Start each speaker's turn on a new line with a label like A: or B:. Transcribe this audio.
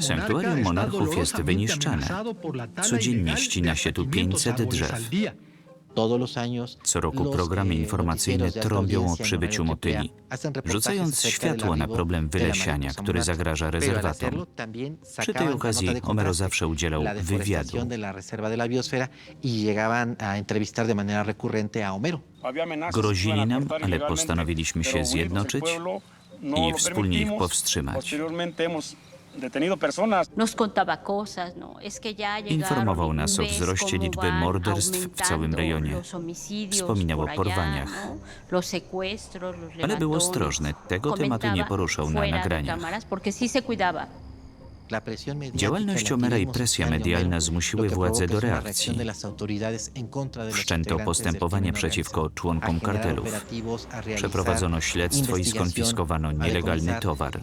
A: Sanktuarium monarchów jest wyniszczane. Codziennie ścina się tu 500 drzew.
B: Co roku programy informacyjne trąbią o przybyciu motyli,
A: Rzucając światło na problem wylesiania, który zagraża rezerwatom. Przy tej okazji Homero zawsze udzielał wywiadu. Grozili nam, ale postanowiliśmy się zjednoczyć i wspólnie ich powstrzymać.
C: ¿no?
A: Informował nas o wzroście liczby morderstw w całym rejonie. Wspominał o porwaniach.
C: ¿no?
A: Ale był ostrożny, tego tematu nie poruszał na nagraniach. Działalność Homera i presja medialna zmusiły władze do reakcji. Wszczęto postępowanie przeciwko członkom kartelów. Przeprowadzono śledztwo i skonfiskowano nielegalny towar.